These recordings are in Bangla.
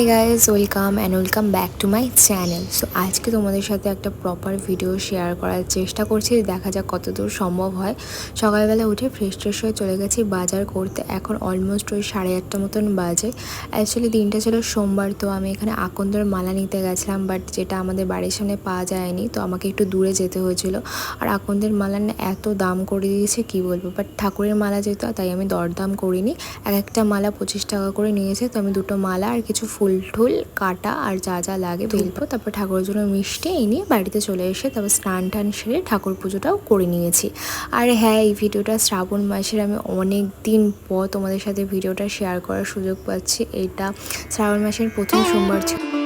Hi guys welcome and welcome back to my channel so আজকে তোমাদের সাথে একটা প্রপার ভিডিও শেয়ার করার চেষ্টা করছি। দেখা যাক কতদূর সম্ভব হয়। সকালবেলা উঠে ফ্রেশ ট্রেশ হয়ে চলে গেছি বাজার করতে। এখন অলমোস্ট ওই সাড়ে আটটা মতন বাজে। অ্যাকচুয়ালি দিনটা ছিল সোমবার, তো আমি এখানে আকন্দর মালা নিতে গেছিলাম বাট যেটা আমাদের বাড়ির সামনে পাওয়া যায়নি, তো আমাকে একটু দূরে যেতে হয়েছিল। আর আকন্দের মালা না এত দাম করে দিয়েছে, কি বলব? বাট ঠাকুরের মালা যেহেতু, তাই আমি দরদাম করিনি। এক একটা মালা পঁচিশ টাকা করে নিয়েছে, তো আমি দুটো মালা আর কিছু ফুল টুল কাটা আর যা যা লাগে বেলবো তারপর ঠাকুরের জন্য মিষ্টি এই নিয়ে বাড়িতে চলে এসে তারপর স্নান টান সেরে ঠাকুর পুজোটাও করে নিয়েছি। আর হ্যাঁ এই ভিডিওটা শ্রাবণ মাসের আমি অনেক দিন পর তোমাদের সাথে ভিডিওটা শেয়ার করার সুযোগ পাচ্ছি। এটা শ্রাবণ মাসের প্রথম সোমবার ছিল।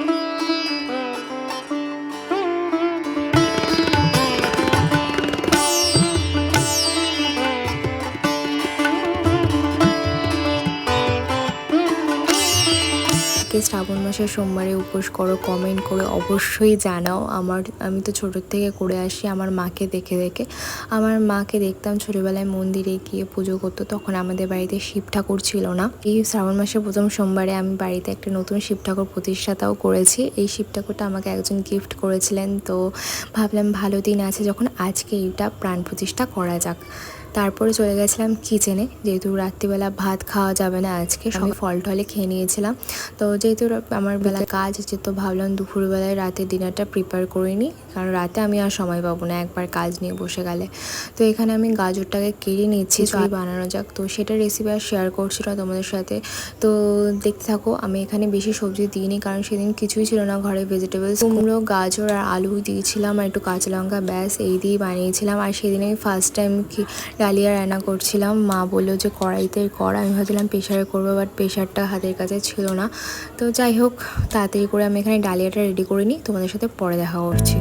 কে শ্রাবণ মাসের সোমবারে উপোস করো কমেন্ট করে অবশ্যই জানাও। আমার আমি তো ছোটোর থেকে করে আসি আমার মাকে দেখে দেখে। আমার মাকে দেখতাম ছোটোবেলায় মন্দিরে গিয়ে পুজো করতো তখন আমাদের বাড়িতে শিব ঠাকুর ছিল না। এই শ্রাবণ মাসের প্রথম সোমবারে আমি বাড়িতে একটা নতুন শিব ঠাকুর প্রতিষ্ঠাতাও করেছি। এই শিব ঠাকুরটা আমাকে একজন গিফট করেছিলেন তো ভাবলাম ভালো দিন আছে যখন আজকে এইটা প্রাণ প্রতিষ্ঠা করা যাক। তারপরে চলে গেছিলাম কিচেনে যেহেতু রাত্রিবেলা ভাত খাওয়া যাবে না আজকে আমি ফল টলে খেয়ে নিয়েছিলাম। তো যেহেতু আমার বেলা কাজ আছে তো ভাবলাম দুপুরবেলায় রাতে ডিনারটা প্রিপেয়ার করে নিই। কারণ রাতে আমি আর সময় পাবো না একবার কাজ নিয়ে বসে গেলে। তো এখানে আমি গাজরটাকে কেড়ে নিচ্ছি চই বানানো যাক। তো সেটা রেসিপি আর শেয়ার করছি না তোমাদের সাথে। তো দেখতে থাকো আমি এখানে বেশি সবজি দিইনি কারণ সেদিন কিছুই ছিল না ঘরে ভেজিটেবলস কুমড়ো গাজর আর আলু দিয়েছিলাম আর একটু কাঁচা লঙ্কা ব্যাস এই দিয়ে বানিয়েছিলাম। আর সেদিন আমি ফার্স্ট টাইম কি ডালিয়া রান্না করছিলাম। মা বলল যে কড়াইতে কর। আমি ভাবছিলাম প্রেশারে করব বাট প্রেশারটা হাতের কাছে ছিল না। তো যাই হোক, তাড়াতাড়ি করে আমি এখানে ডালিয়াটা রেডি করে নিই। তোমাদের সাথে পরে দেখা করছি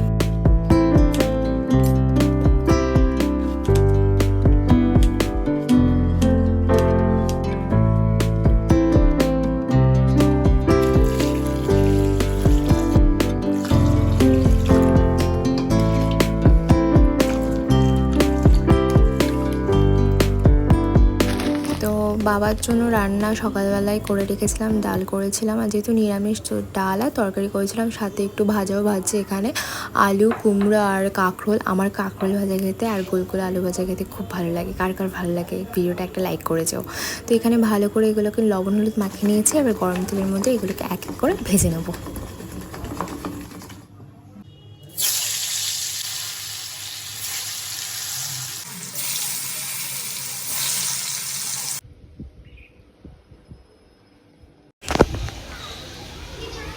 তো বাবার জন্য রান্না সকালবেলায় করে রেখেছিলাম, ডাল করেছিলাম আর যেহেতু নিরামিষ ডাল আর তরকারি করেছিলাম, সাথে একটু ভাজাও ভাজছে এখানে। আলু, কুমড়ো আর কাঁকরোল, আমার কাঁকরোল ভাজা খেতে আর গোল গোল আলু ভাজা খেতে খুব ভালো লাগে, কার কার ভালো লাগে ভিডিওটা একটা লাইক করে যাও। তো এখানে ভালো করে এগুলোকে লবণ হলুদ মাখিয়ে নিয়েছি, এবার গরম তেলের মধ্যে এগুলোকে এক এক করে ভেজে নেব।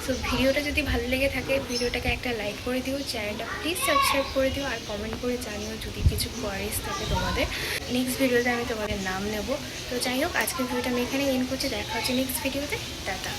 সো ভিডিওটা যদি ভালো লেগে থাকে, ভিডিওটাকে একটা লাইক করে দিও চ্যানেলটা প্লিজ সাবস্ক্রাইব করে দিও, আর কমেন্ট করে জানিও যদি কিছু কোয়ারিজ থাকে তোমাদের। নেক্সট ভিডিওতে আমি তোমাদের নাম নেব। তো যাই হোক, আজকের ভিডিওটা আমি এখানে এন করছি। দেখা হচ্ছে নেক্সট ভিডিওতে টাটা।